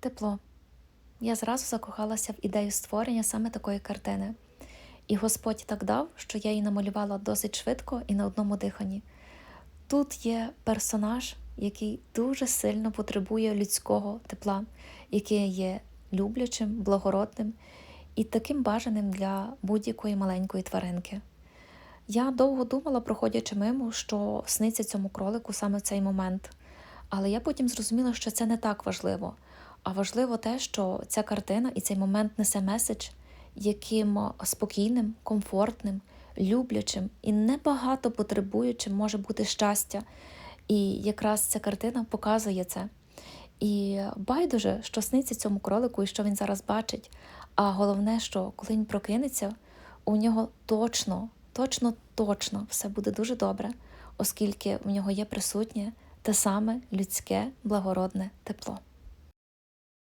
Тепло. Я зразу закохалася в ідею створення саме такої картини. І Господь так дав, що я її намалювала досить швидко і на одному диханні. Тут є персонаж, який дуже сильно потребує людського тепла, який є люблячим, благородним і таким бажаним для будь-якої маленької тваринки. Я довго думала, проходячи мимо, що сниться цьому кролику саме в цей момент. Але я потім зрозуміла, що це не так важливо. А важливо те, що ця картина і цей момент несе меседж, яким спокійним, комфортним, люблячим і небагато потребуючим може бути щастя. І якраз ця картина показує це. І байдуже, що сниться цьому кролику і що він зараз бачить. А головне, що коли він прокинеться, у нього точно, точно, точно все буде дуже добре, оскільки в нього є присутнє те саме людське благородне тепло.